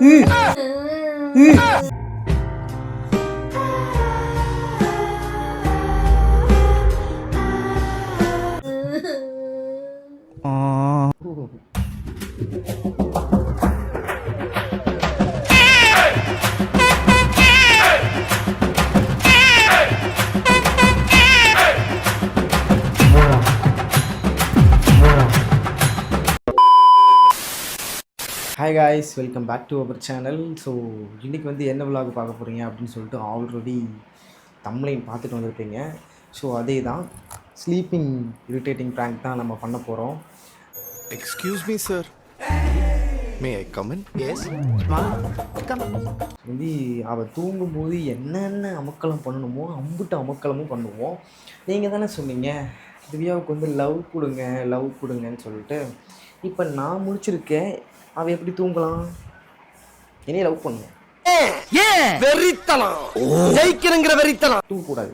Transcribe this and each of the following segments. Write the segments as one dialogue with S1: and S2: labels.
S1: 嗯。嗯。guys welcome back to our channel so இன்றைக்கி வந்து என்ன விலாக் பார்க்க போகிறீங்க அப்படின்னு சொல்லிட்டு ஆல்ரெடி தம்ப்ளைன் பார்த்துட்டு வந்திருப்பீங்க. ஸோ அதே தான் ஸ்லீப்பிங் இரிட்டேட்டிங் ப்ராங்க் தான் நம்ம பண்ண போகிறோம்
S2: Excuse me, sir. May I come in? Yes.
S1: வந்து அவள் தூங்கும்போது என்னென்ன அமக்கலம் பண்ணணுமோ அம்புட்டு அமக்கலமும் பண்ணுவோம். நீங்கள் தானே சொன்னீங்க திவ்யாவுக்கு வந்து லவ் கொடுங்க லவ் கொடுங்கன்னு சொல்லிட்டு. இப்போ நான் முடிச்சிருக்கேன் அவள் எப்படி தூங்கலாம்? என்னைய லவ் பண்ணுவேன்
S3: வெறித்தனம். ஜெயிக்கிறங்கிற வெறித்தனம்.
S1: தூங்கக்கூடாது.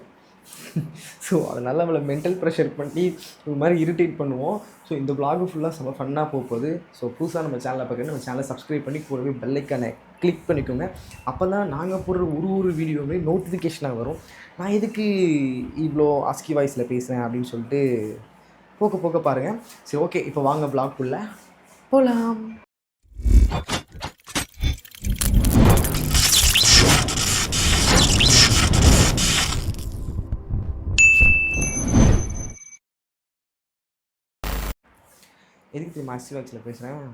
S1: ஸோ அதனால் அவளை மென்டல் ப்ரெஷர் பண்ணி ஒரு மாதிரி இரிட்டேட் பண்ணுவோம். ஸோ இந்த vlog ஃபுல்லாக செம்ம ஃபன்னாக போக போகுது. ஸோ புதுசாக நம்ம சேனலை பார்க்குறது நம்ம சேனலை சப்ஸ்கிரைப் பண்ணி கூடவே பெல்லைக்கான கிளிக் பண்ணிக்கோங்க. அப்போ தான் நாங்கள் போடுற ஒரு ஒரு வீடியோவுமே நோட்டிஃபிகேஷனாக வரும். நான் எதுக்கு இவ்வளோ ஆஸ்கி வாய்ஸில் பேசுகிறேன் அப்படின்னு சொல்லிட்டு போக்க போக்க பாருங்கள் சரி ஓகே இப்போ வாங்க vlog-குள்ள. போகலாம் எதுக்கு தெரியுமா ஆஸ்கி வாய்ஸில் பேசுகிறேன்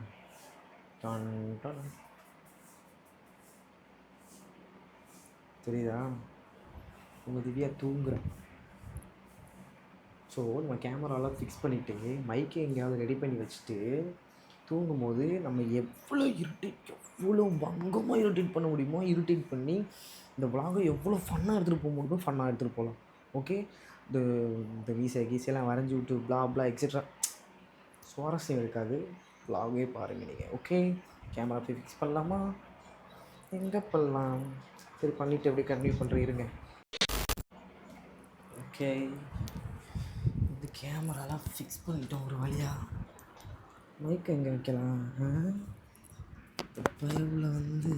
S1: டான் டான். தெரியுதா? உங்கள் திவ்யா தூங்குறேன் ஸோ நம்ம கேமராலாம் ஃபிக்ஸ் பண்ணிவிட்டு மைக்கை எங்கேயாவது ரெடி பண்ணி வச்சுட்டு தூங்கும்போது நம்ம எவ்வளோ இருட்டேட் எவ்வளோ வங்கமாக இரிட்டேட் பண்ண முடியுமோ இரிட்டேட் பண்ணி இந்த விலாகை எவ்வளோ ஃபன்னாக எடுத்துகிட்டு போக முடியுமோ ஃபன்னாக எடுத்துகிட்டு போகலாம். ஓகே இந்த இந்த வீசை கீசையெல்லாம் வரைஞ்சி விட்டு பிளா பிளா எக்ஸட்ரா சுவாரஸ்யம் இருக்காது. வ்ளாகே பாருங்கள் நீங்கள் ஓகே கேமரா போய் ஃபிக்ஸ் பண்ணலாமா? எங்கே பண்ணலாம்? சரி பண்ணிவிட்டு அப்படியே கண்டினியூ பண்ணுறேன் இருங்க. ஓகே இந்த கேமராலாம் ஃபிக்ஸ் பண்ணிட்டோம் ஒரு வழியாக மைக் எங்கே வைக்கலாம்? பைபிளில் வந்து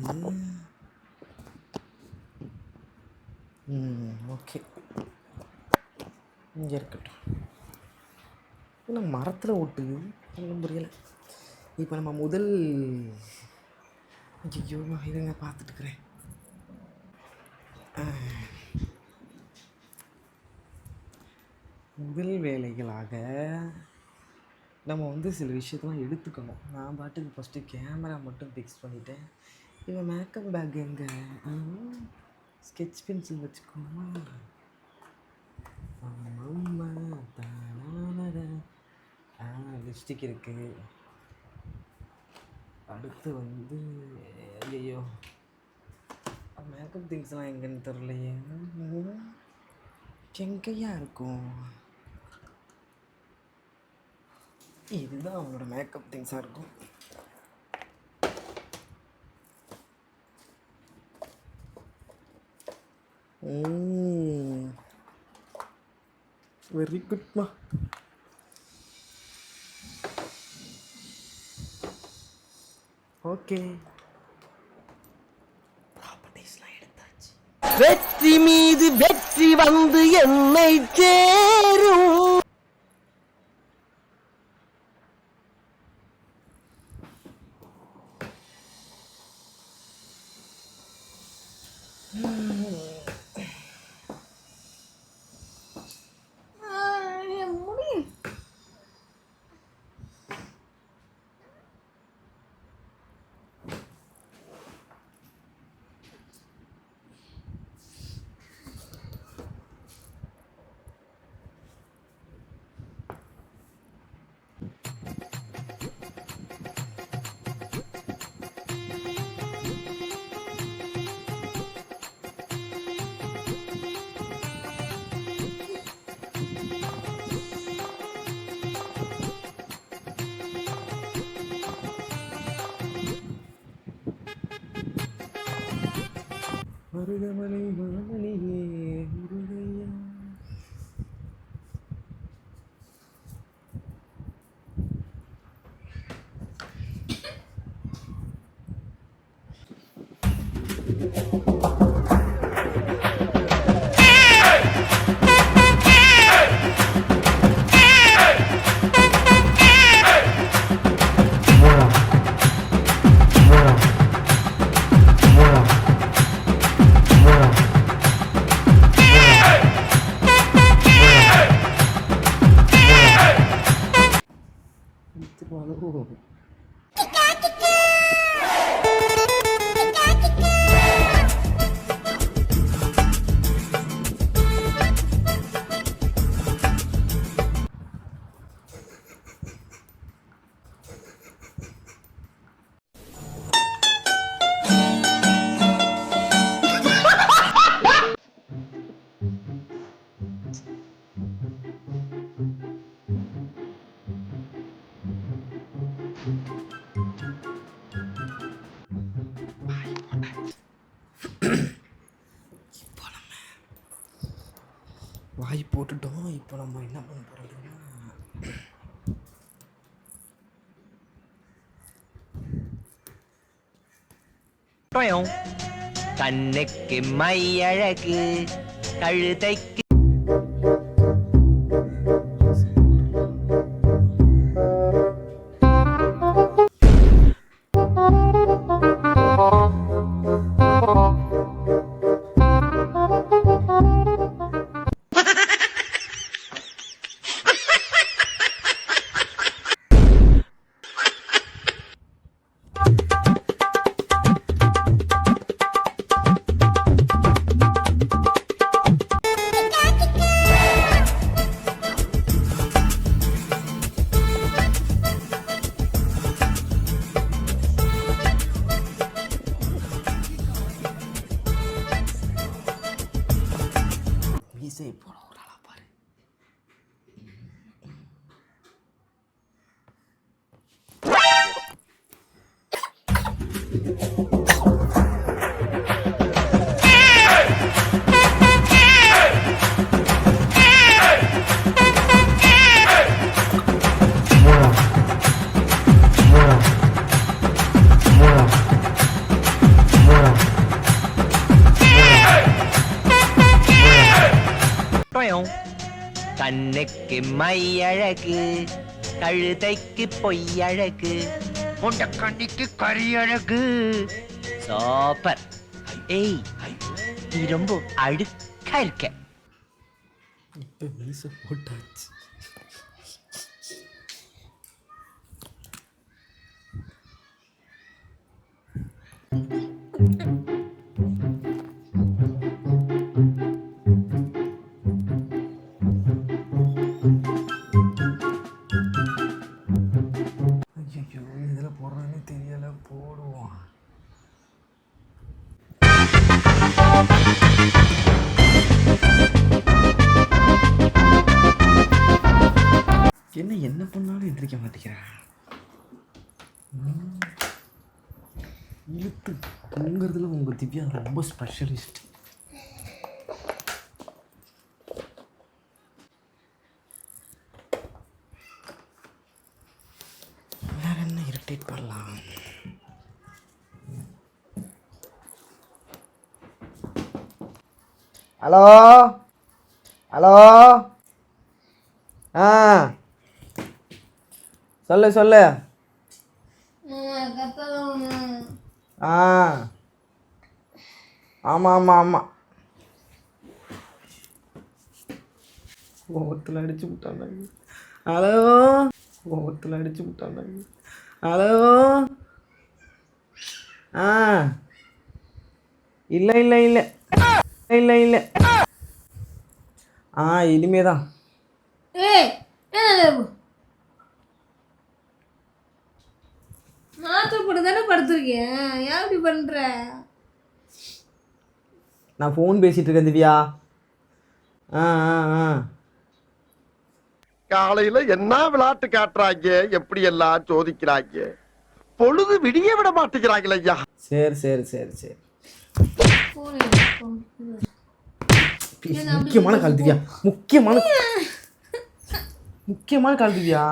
S1: ஓகே இங்கே இருக்கட்டும். என்ன மரத்தில் ஒட்டுது ஒன்றும் புரியலை. இப்போ நம்ம முதல் ஐயோ இதுங்க பார்த்துட்டுக்கிறேன் முதல் வேலைகளாக நம்ம வந்து சில விஷயத்தெலாம் எடுத்துக்கணும். நான் பாட்டுக்கு ஃபஸ்ட்டு கேமரா மட்டும் ஃபிக்ஸ் பண்ணிட்டேன். இவன் மேக்கப் பேக் எங்கே? ஸ்கெட்ச் பென்சில் வச்சுக்கோமா? ஆமாம் தான் லிப்ஸ்டிக் இருக்குது அடுத்து வந்து ஐயோ மேக்கப் திங்ஸ்லாம் எங்கன்னு தெரிலையே ம். எங்கேயா இருக்கும்? இதுதான் அவங்களோட மேக்கப் திங்ஸாக இருக்கும். வெரி குட்மா ஓகே.
S3: வெற்றி மீது வெற்றி வந்து என்னை சேரும்
S1: மருதமலை மாமணியே Mágica.
S4: கண்ணுக்கு மையழகு கழுதைக்கு கண்ணுக்கு மையழகு கழுதைக்கு பொய்யழகு உண்ட கண்ணிக்கு கரியழகு. சூப்பர். ஏய் நீ ரொம்ப அழுக்கா இருக்க.
S1: இப்போ மீசை போட்டாச்சு. ஐயோ ரொம்ப ஸ்பெஷலிஸ்ட் வேற என்ன இரிட்டேட் பண்ணலாம்? ஹலோ? ஹலோ? ஆ. சொல்லு சொல்லு. ஆ. ஆமாம் ஆமாம் ஆமாம் கோவத்தில் அடிச்சு விட்டாண்டாங்க. ஹலோ? கோவத்தில் அடிச்சு விட்டாண்டாங்க. ஹலோ? ஆ. இல்லை இல்லை இல்லை. இல்லை இல்லை. ஆ இனிமே தான்
S5: மாத்திரை தானே படுத்திருக்கேன். ஏன் இப்படி பண்ற?
S1: நான் ஃபோன் பேசிகிட்டு இருக்கேன் திவ்யா. ஆ ஆ ஆ.
S6: காலையில என்ன விளையாட்டு காட்டுறாங்க எப்படி எல்லாம் சோதிக்கிறாங்க? பொழுது விடிய விட மாட்டேங்கிறாங்களே ஐயா.
S1: சரி சரி சரி சரி. முக்கியமான கால் திவ்யா. முக்கியமான முக்கியமான கால் திவ்யா.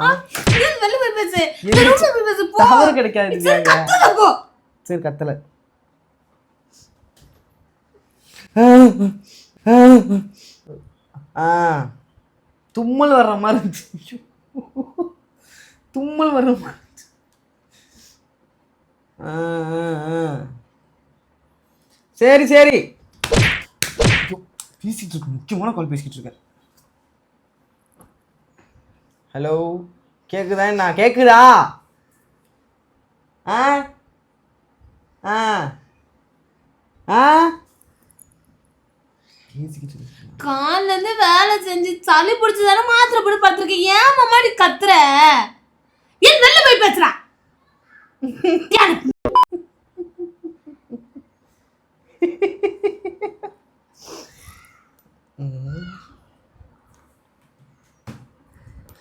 S1: டவர் கிடைக்காது
S5: சரி
S1: கத்தலை. ஆ. தும்மல் வர்ற மாதிரி இருந்துச்சு. தும்மல் வர்ற மாதிரி இருந்துச்சு. ஆ, ஆ, ஆ. சரி சரி. பேசிட்டு இருக்கேன் முக்கியமான கால் பேசிக்கிட்டு இருக்கேன். ஹலோ கேக்குதா என்ன? கேக்குதா? ஆ? ஆ? ஆ?
S5: காலைல இருந்து வேலை செஞ்சு சளி பிடிச்சி தானே மாத்திரை போட்டு படுத்திருக்கேன் ஏன் மாமாடி கத்துற? ஏன் வெளில போய் பேசுறா?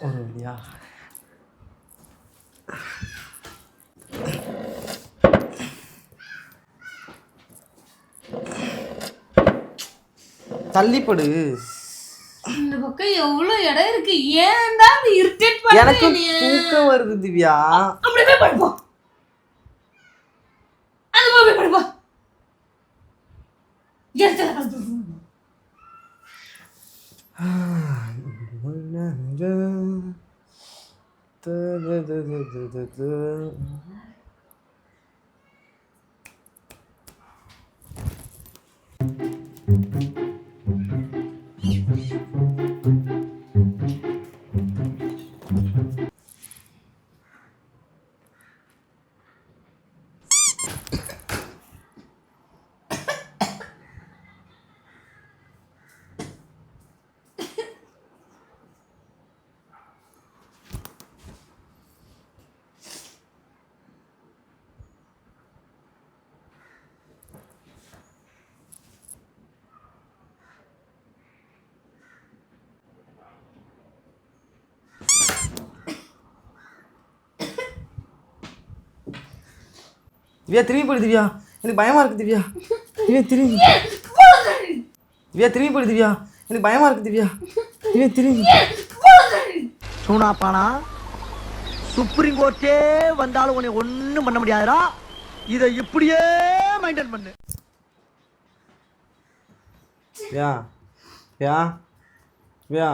S1: ஒரு வழியா. தள்ளிப்படு.
S5: இந்த பக்கம் எவ்வளவு இடம் இருக்கு? ஏன்டா அப்படி இரிட்டேட் பண்ற
S1: எனக்கு? தூக்கம் வருது திவ்யா.
S5: அப்படி போய் படுப்போம் அது போய் படுப்போம் எரிச்சலா
S1: திவ்யா திரும்பி போடு திவ்யா. எனக்கு பயமா இருக்கு திவ்யா. திவ்யா திரும்பி திவ்யா திரும்பி போடு திவ்யா. எனக்கு பயமா இருக்கு திவ்யா. திவ்யா திரும்பி
S3: சூனாப்பானா? சுப்ரீம் கோர்ட்டே வந்தாலும் உன்னை ஒண்ணும் பண்ண முடியாதுடா. இதை இப்படியே மெயின்டைன் பண்ணு.
S1: திவ்யா திவ்யா திவ்யா.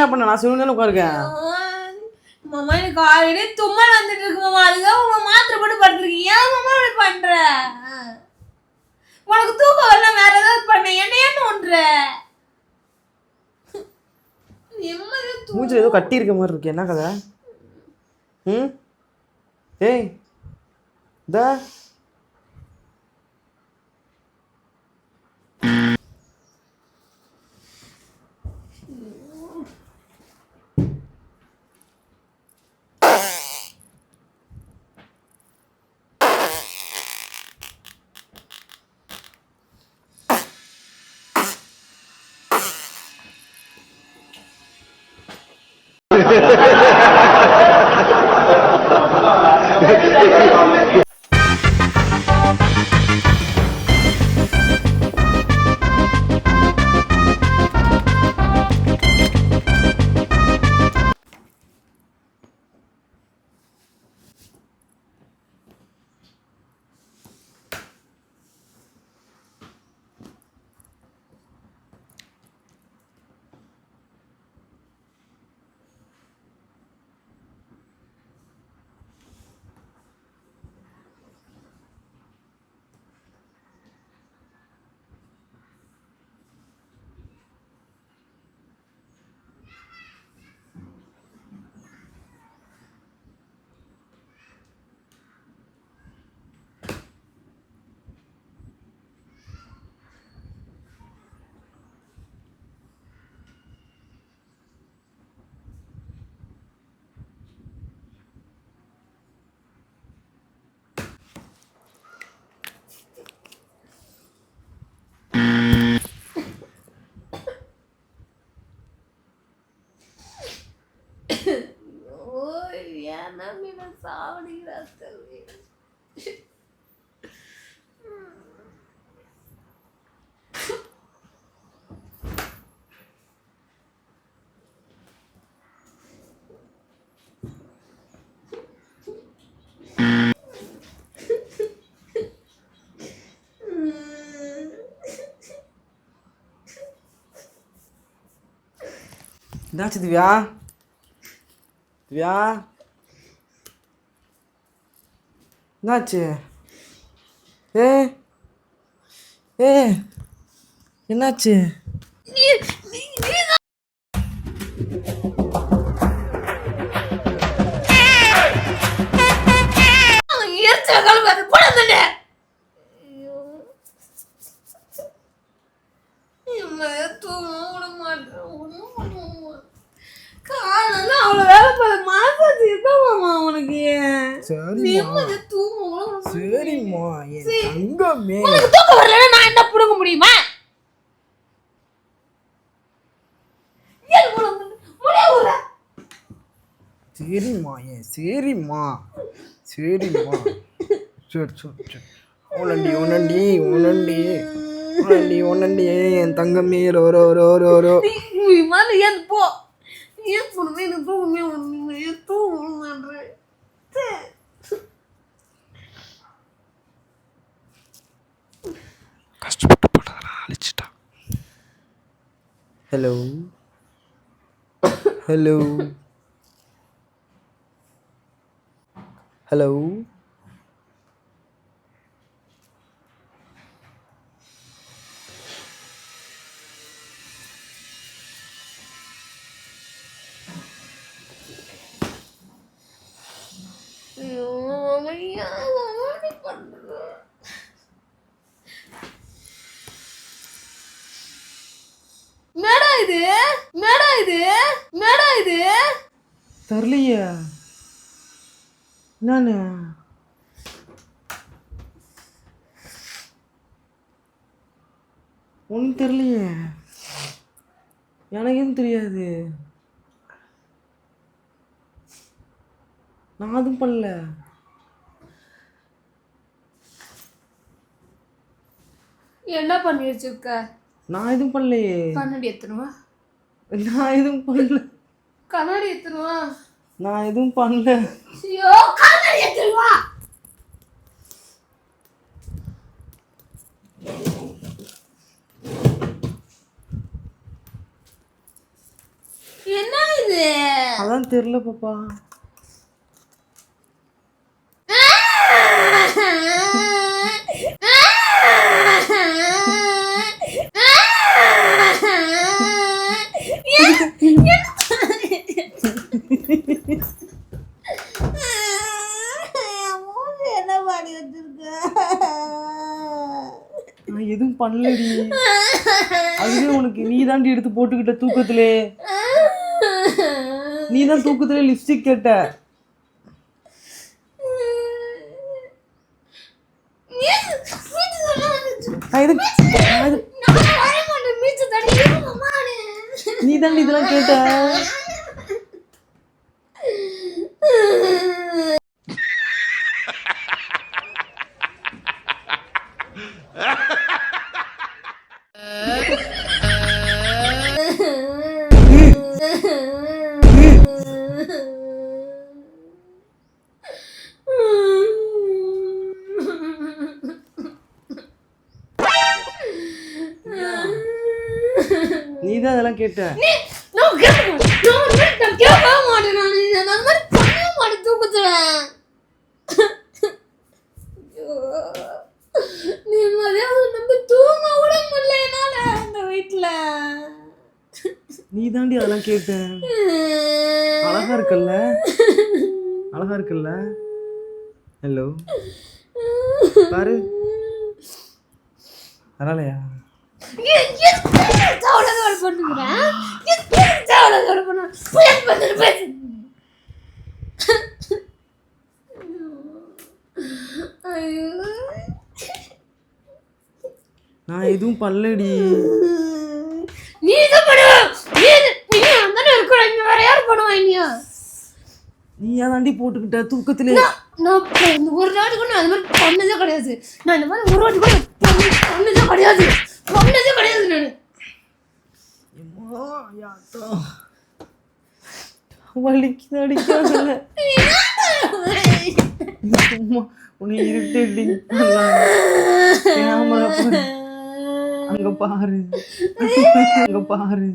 S1: என்ன பண்ணேன் நான் சிவன் தானே உட்காருக்கேன்.
S5: மாமா எனக்கு ஆல்ரெடி தும்மல் வந்துட்டு இருக்கு மாமா அதுக்காக உங்க மாத்திரை போட்டு படுத்துருக்கீங்க. ஏன் மாமா இப்படி பண்ற? உனக்கு தூக்கம் வரல வேற ஏதாவது பண்ண. என்ன ஏன் நோண்டுற நிம்மதியா தூ-
S1: மூஞ்சில் ஏதோ கட்டி இருக்க மாதிரி இருக்கு. என்ன கதை? ம்? ஏய் இந்த. என்னாச்சு திவ்யா திவ்யா என்னாச்சு ஏ ஏ என்னாச்சு
S5: எரிச்சல கலப்பாது போட தண்ணே காலைல அவ்வளோ வேலை பார்த்து மனசாச்சு இருக்கமாமா உனக்கு
S1: சரிம்மா
S5: நிம்மதி தூங்க
S1: சரிம்மா என் தங்கமே
S5: உனக்கு தூக்கம் வரலன்னா நான் என்ன புடுங்க முடியுமா
S1: சரிம்மா ஏன் சரிம்மா சரிம்மா சரி சரி சரி உனண்டி உனண்டி உனண்டி உனண்டி உனண்டி என் தங்கமே ரோ ரோ ரோ ரோ ரோ
S5: நீ மாதிரி ஏன் போ ஏன் சொல்லுங்க எனக்கு தூங்கவே ஒண்ணுமே தூங்க மாட்டேன்
S2: கஷ்டப்பட்டு போட்டதெல்லாம் அழிச்சிட்டா.
S1: ஹலோ ஹலோ ஹலோ
S5: ஐயோ ஐயா அப்படி மேடா இது மேடா இது மேடா இது
S1: தரலையே என்னன்னு? ஒன்றும் தெரியலையே. எனக்கும் தெரியாது. நான் அதுவும் பண்ணல.
S5: என்ன பண்ணி வச்சிருக்க?
S1: நான் எதுவும் பண்ணலையே.
S5: கண்ணாடி எத்தணுவா
S1: நான் எதுவும் பண்ணல.
S5: கண்ணாடி எத்தணுவா
S1: நான் எதுவும் பண்ணல.
S5: ஐயோ கண்ணாடி எத்தணுவா என்ன இது?
S1: அதான் தெரியல பாப்பா
S5: என்ன பாடி வச்சிருக்க
S1: நான் எதுவும் பண்ணலடி. அதுவே உனக்கு நீ தாண்டி எடுத்து போட்டுக்கிட்ட தூக்கத்திலே. நீ தான் தூக்கத்திலே லிப்ஸ்டிக் கேட்ட. எதுவும் நீ தாண்டி இதெல்லாம் கேட்ட. கேட்ட?
S5: நான் கேட்க. நான் மாட்டேன். நான். அந்த மாதிரி பண்ணவே மாட்டேன். தூக்கத்துல. நிம்மதியா நம்ம தூங்க கூட முடியல என்னால அந்த வீட்டுல
S1: நீ தாண்டி அதெல்லாம் கேட்ட. அழகா இருக்குல்ல? அழகா இருக்குல்ல? ஹலோ பாரு. பரவாயில்லையா?
S5: தேவலதோட பண்ணுகிறேன் தேவலதோட பண்ணுறேன் பேச
S1: நான் எதுவும் பண்ணலடி.
S5: நீ தான் பண்ணுவ. நீ நீ அந்தானே இருக்கிற இங்க வேற யார் பண்ணுவா இனியா?
S1: நீ ஏன் தாண்டி போட்டுக்கிட்ட தூக்கத்திலே?
S5: நான் ஒரு நாட்டு கூட நான் அந்த மாதிரி பண்ணதே கிடையாது. நான் இந்த மாதிரி ஒரு வாட்டி கூட பண்ண- பண்ணதே கிடையாது. பண்ணதே கிடையாது நான்.
S1: வலிக்குது அடிக்காதுல்ல உன்னை இரிட்டேட்டிங் அங்க பாரு. அங்க பாரு.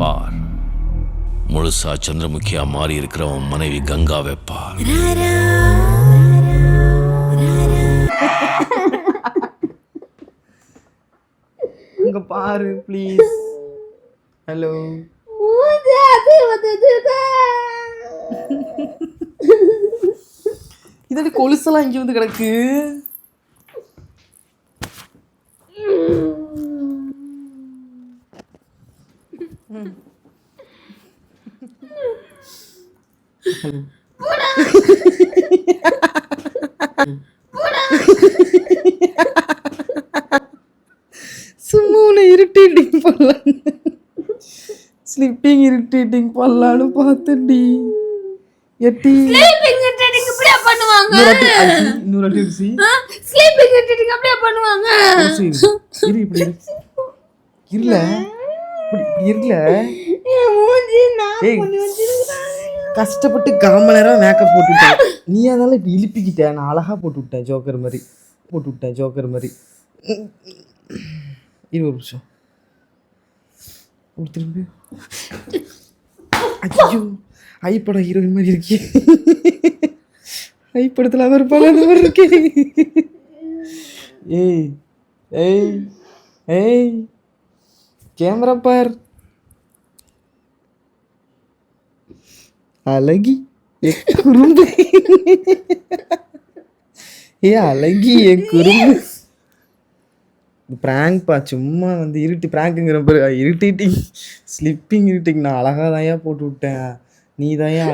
S7: பார். முழுசா சந்திரமுகியா மாறி இருக்கிற உன் மனைவி கங்காவை பார்.
S1: இங்க பாரு ப்ளீஸ் ஹலோ. இதோட கொலுசெல்லாம் இங்க வந்து கிடக்கு. சும்மா உன்னை இரிட்டேட்டிங் பண்ணலாம் ஸ்லிப்பிங் இரிட்டேட்டிங் பண்ணலான்னு பார்த்தேன்டி எட்டி.
S5: Sleeping irritating இப்படியா பண்ணுவாங்க?
S1: இன்னொரு அடிச்சு
S5: ஆ? Sleeping irritating அப்படியா பண்ணுவாங்க?
S1: இரு இப்படி இருல இப்படி இப்படி
S5: என் மூஞ்சி நான் பண்ணி
S1: கஷ்டப்பட்டு காம நேரம் மேக்கப் போட்டு விட்டேன் நீ அதனால இப்படி இழுப்பிக்கிட்ட? நான் அழகா போட்டு விட்டேன் ஜோக்கர் மாதிரி. போட்டு விட்டேன் ஜோக்கர் மாதிரி. இருபது நிமிஷம். இப்படி திரும்பி? ஐயோ ஐப்படம் ஹீரோயின் மாதிரி இருக்கே. ஐப்படத்தில் அவர் பல அந்த இருக்கே. ஏய் ஏய் ஏய் கேமரா பார். அழகி குறும்பு ஏ அழகி என் குறும்பு ப்ராங்க் பா சும்மா வந்து இருட்டு ப்ராங்க்குங்கிற பேர். இரிட்டேட்டிங் ஸ்லிப்பிங் இரிட்டிங் நான் அழகாக தான் போட்டு விட்டேன். நீ தான் ஏன்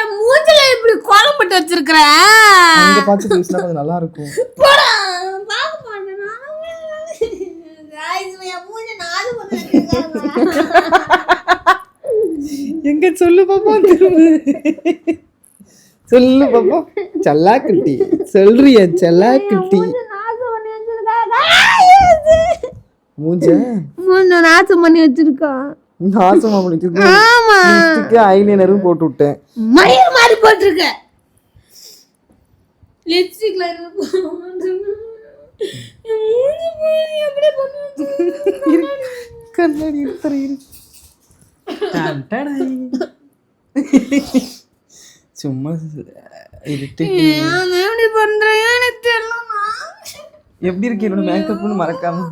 S5: என் மூஞ்சில இப்படி கோலம் போட்டு வச்சிருக்கிற?
S1: அங்கே பார்த்து பேசினா கொஞ்சம் நல்லா இருக்கும். எங்க சொல்லு பாப்பா சொல்லு பாப்பா. செல்லா குட்டி சொல்றிய செல்லா குட்டி மூஞ்ச?
S5: மூஞ்ச நாசம் பண்ணி வச்சிருக்கான்
S1: நாசமா
S5: ஆமா.
S1: ஐலைனரும் போட்டு விட்டேன்.
S5: மயிர் மாதிரி போட்டிருக்க. லிப்ஸ்டிக்ல.
S1: கண்ணாடி. சும்மா இருட்டு
S5: பண்றேன்?
S1: எப்படி இருக்கு என்னோட மேக்கப்னு மறக்காம?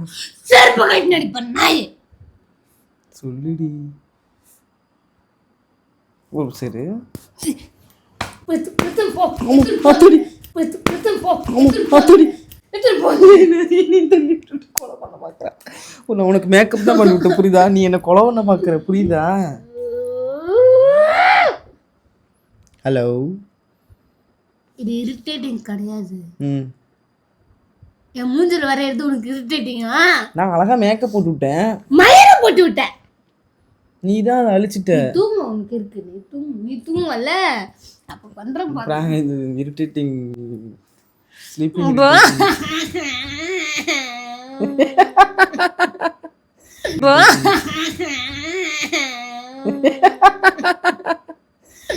S5: செருப்பு கட்டி நடிப்பேன் நாய்.
S1: சொல்லுடி. ஓ சரி. உனக்கு மேக்கப் தான் பண்ணி விட்ட புரியுதா? நீ என்ன கொலை பண்ண பார்க்குற புரியுதா? ஹலோ
S5: இது இரிட்டேட்டிங் கிடையாது.
S1: ம்.
S5: என் மூஞ்சில் வர எடுத்து உனக்கு இரிட்டேட்டிங்கா
S1: நான் அழகா மேக்கப் போட்டு விட்டேன்.
S5: மயிரை போட்டு விட்டேன்
S1: நீ தான் அதை அழிச்சிட்ட.
S5: தூங்க உனக்கு இருக்கு? நீ தூங்கு நீ தூங்கல அப்ப பண்றேன் பாரு.
S1: அப்புறம் இது இரிட்டேட்டிங் ஸ்லீப்பிங்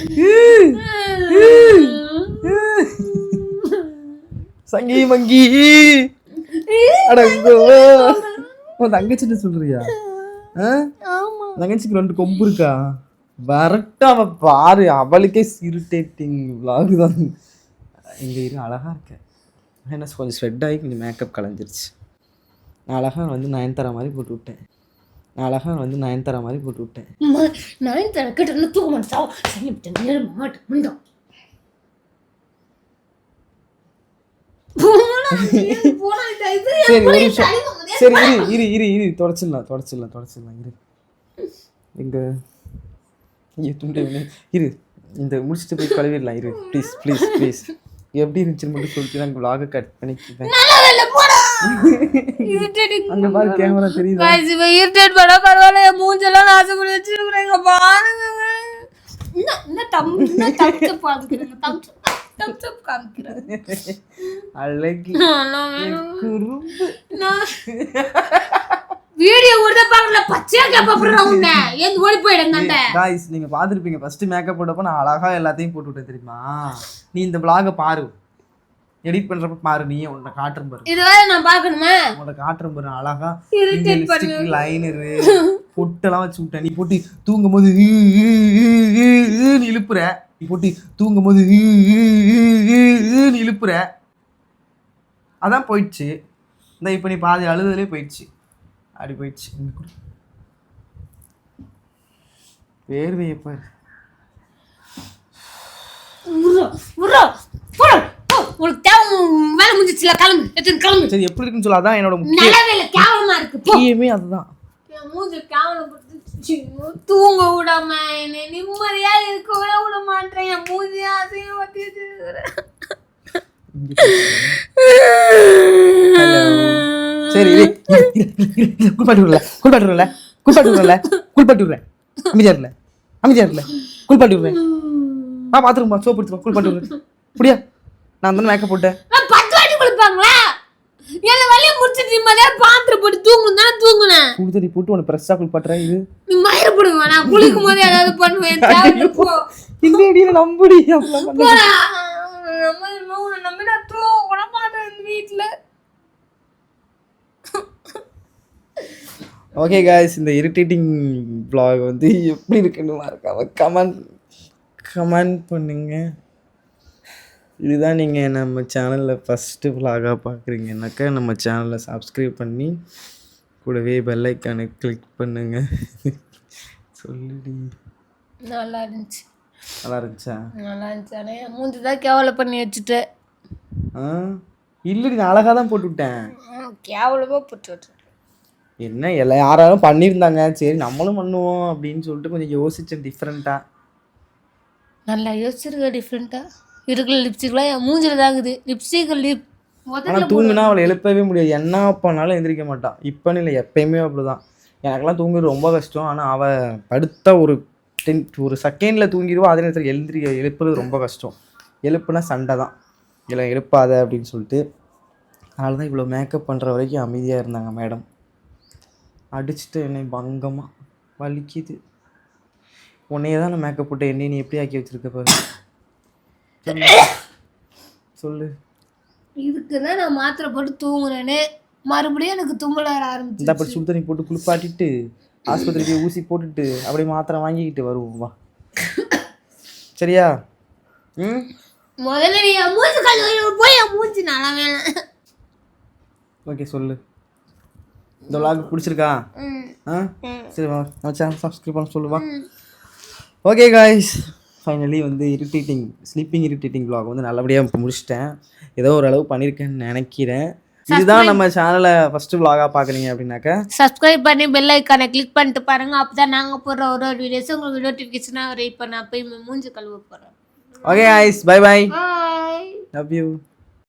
S1: சங்கி மங்கி. அடங்கோ உன் தங்கச்சிட்டு சொல்றியா? தங்கச்சிக்கு ரெண்டு கொம்பு இருக்கா? வரட்டும் அவ பாரு. அவளுக்கே இரிட்டேட்டிங் vlog தான். இங்க இரு அழகா இருக்க. என்ன கொஞ்சம் ஸ்வெட் ஆகி கொஞ்சம் மேக்கப் கலைஞ்சிருச்சு. நான் அழகா வந்து நயன்தாரா மாதிரி போட்டு விட்டேன். நான் அழகா வந்து நயன்தாரா மாதிரி போட்டு விட்டேன்.
S5: ம- நான் தர கிட்ட தூக்க மாட்டேன். சரி
S1: ஒரு நிமிஷம். சரி இரு இரு இரு இரு. தொடச்சிடலாம் தொடச்சிடலாம் தொடச்சிடலாம். இரு. எங்க. இரு. இந்த முடிச்சுட்டு போய் கழுவிடலாம். இரு. ப்ளீஸ் ப்ளீஸ் ப்ளீஸ் எப்படி இருந்துச்சுன்னு மட்டும் சொல்லிட்டு நான் vlog கட் பண்ணிக்கிறேன் கேமரா தெரியுதா?
S5: இரிட்டேட் பண்ண பரவாயில்ல. என் மூஞ்செல்லாம் நாசம் பண்ணி வச்சிருக்கிறேங்க பாருங்க. இன்னும் இன்னும் டம் இன்னும் தம்ஸ் அப் காமிக்கிறேங்க தம்ஸ்
S1: அழகி குறும்பு
S5: வீடியோ கூட பார்க்கல பச்சையா கேப்பப்படுறேன் உன்னை ஏன் ஓடி போயிடுங்க
S1: காய்ஸ் நீங்க பார்த்துருப்பீங்க ஃபர்ஸ்ட் மேக்கப் போட்டப்ப நான் அழகா எல்லாத்தையும் போட்டு விட்டேன் தெரியுமா நீ இந்த vlog பாரு எடிட் பண்றப்ப பாரு நீ உன்னை காட்டுறேன் பாரு
S5: இது வேற நான் பார்க்கணுமா
S1: உன்னை காட்டுறேன் பாரு அழகா
S5: Irritate
S1: லிப்ஸ்டிக் லைனரு பொட்டெல்லாம் வச்சு விட்டேன் நீ போட்டு தூங்கும் போது நீ இழுப்புற நீ போட்டு தூங்கும் போது இழுப்புற. அதான் போயிடுச்சு. இந்த இப்போ நீ பாதி அழுதுலேயே போயிடுச்சு. அப்படி போயிடுச்சு. வேர்வையை பாரு.
S5: உனக்கு தேவை வேலை முடிஞ்சிச்சுல கிளம்பு.
S1: சரி எப்படி இருக்குன்னு சொல்ல அதான் என்னோட
S5: கேவலமா
S1: முக்கியமே அதுதான்.
S5: மூஞ்சி கேவலப்படுத்து தூங்க விடாம என்னை நிம்மதியா இருக்க விட விட மாட்டேன். என் மூஞ்சி அதையும் வத்தி வச்சிருக்கிறேன்.
S1: சரி இரு, இரு, இரு, இரு, இரு, குளிப்பாட்டி விடல குளிப்பாட்டி விடல குளிப்பாட்டி விடல குளிப்பாட்டி விடுறேன் அமைதியா இருல அமைதியா இருல குளிப்பாட்டி விடுறேன் ஆ பாத்துருமா சோப்பு எடுத்துருவா குளிப்பாட்டி விடுறேன் அப்படியா நான் தானே மேக்கப் போட்டேன்.
S5: நான் பத்து வாட்டி குளிப்பாங்களா? என்ன வேலையை முடிச்சிட்டு நிம்மதியா பாத்திரம் போட்டு தூங்கணும் தானே தூங்குனேன்
S1: சுடு தண்ணி போட்டு உனக்கு ஃப்ரெஷ்ஷாக குளிப்பாட்டுறேன் இது.
S5: நீ மயிர போடுவேன் நான் குளிக்கும் போது ஏதாவது பண்ணுவேன் தேவையில்ல, போ.
S1: நம்புடி பண்ண
S5: போடா. நம்ம நம்பி நான் தூங்க கூட இந்த வீட்டுல
S1: ஓகே காய்ஸ் இந்த இரிட்டேட்டிங் vlog வந்து எப்படி இருக்குன்னு மறக்காம கமெண்ட் கமெண்ட் பண்ணுங்க. இதுதான் நீங்கள் நம்ம சேனலில் ஃபஸ்ட்டு vlog-ஆ பார்க்குறீங்கன்னாக்கா நம்ம சேனலை சப்ஸ்கிரைப் பண்ணி கூடவே பெல் ஐக்கானை கிளிக் பண்ணுங்க. சொல்லுடி.
S5: நல்லா இருந்துச்சு.
S1: நல்லா இருந்துச்சா?
S5: நல்லா இருந்துச்சு. ஆனால் மூஞ்சி தான் கேவலை பண்ணி வச்சுட்டு.
S1: ஆ? இல்லடி நான் அழகாக தான் போட்டு விட்டேன்.
S5: கேவலமாக போட்டு விட்டு
S1: என்ன எல்லாம் யாராலும் பண்ணியிருந்தாங்க. சரி நம்மளும் பண்ணுவோம் அப்படின்னு சொல்லிட்டு கொஞ்சம் யோசிச்சேன் டிஃப்ரெண்ட்டாக
S5: நல்லா யோசிச்சிருக்க டிஃப்ரெண்ட்டாக இருக்கிற லிப்ஸ்டிக்லாம் என் மூஞ்சில் தாங்குது லிப்ஸ்டிக் லிப்
S1: ஆனால் தூங்குனா அவளை எழுப்பவே முடியாது. என்ன பண்ணாலும் எந்திரிக்க மாட்டான் இப்போன்னு இல்லை எப்பயுமே அப்படிதான். எனக்கெல்லாம் தூங்குறது ரொம்ப கஷ்டம். ஆனால் அவள் படுத்த ஒரு டென் ஒரு செகண்டில் தூங்கிடுவா. அதே நேரத்தில் எழுந்திரிக்க எழுப்புறது ரொம்ப கஷ்டம். எழுப்புனா சண்டை தான். இல்லை எழுப்பாத அப்படின்னு சொல்லிட்டு. அதனால தான் இவ்வளோ மேக்கப் பண்ணுற வரைக்கும் அமைதியாக இருந்தாங்க மேடம் அடிச்சுட்டு என்னை பங்கமாக வலிக்குது. உன்னையே தான் நான் மேக்கப் போட்டு என்னை நீ எப்படி ஆக்கி வச்சிருக்க பாரு. சொல்லு.
S5: இதுக்கு தான் நான் மாத்திரை போட்டு தூங்குனேனே மறுபடியும் எனக்கு தும்மல் வர ஆரம்பிச்சு
S1: அப்படி சுடு தண்ணி போட்டு குளிப்பாட்டிட்டு ஆஸ்பத்திரிக்கு போய் ஊசி போட்டுட்டு அப்படியே மாத்திரை வாங்கிக்கிட்டு வருவோம் வா. சரியா? ம்?
S5: முதல்ல நீ என் மூஞ்சி கழுவி போய் என் மூஞ்சி நல்லா வேணாம்
S1: ஓகே சொல்லு. இந்த விளாக் பிடிச்சிருக்கா?
S5: ம்.
S1: ஆ? சரி வா. நம்ம சேனல் சப்ஸ்கிரைப் பண்ண சொல்லுவா ஓகே காய்ஸ் ஃபைனலி வந்து இரிட்டேட்டிங் ஸ்லீப்பிங் இரிட்டேட்டிங் vlog வந்து நல்லபடியாக முடிச்சிட்டேன். ஏதோ ஓரளவு பண்ணியிருக்கேன்னு நினைக்கிறேன். இதுதான் நம்ம சேனலை ஃபஸ்ட்டு vlog-ஆ பார்க்குறீங்க அப்படின்னாக்கா.
S5: சப்ஸ்கிரைப் பண்ணி பெல் ஐக்கானை கிளிக் பண்ணிட்டு பாருங்க. அப்பதான் நாங்க போடுற ஒரு ஒரு வீடியோஸ் உங்களுக்கு நோட்டிஃபிகேஷனாக வெயிட் பண்ண போய் மூஞ்சி கழுவ போறோம்.
S1: Okay guys bye
S5: bye
S1: love you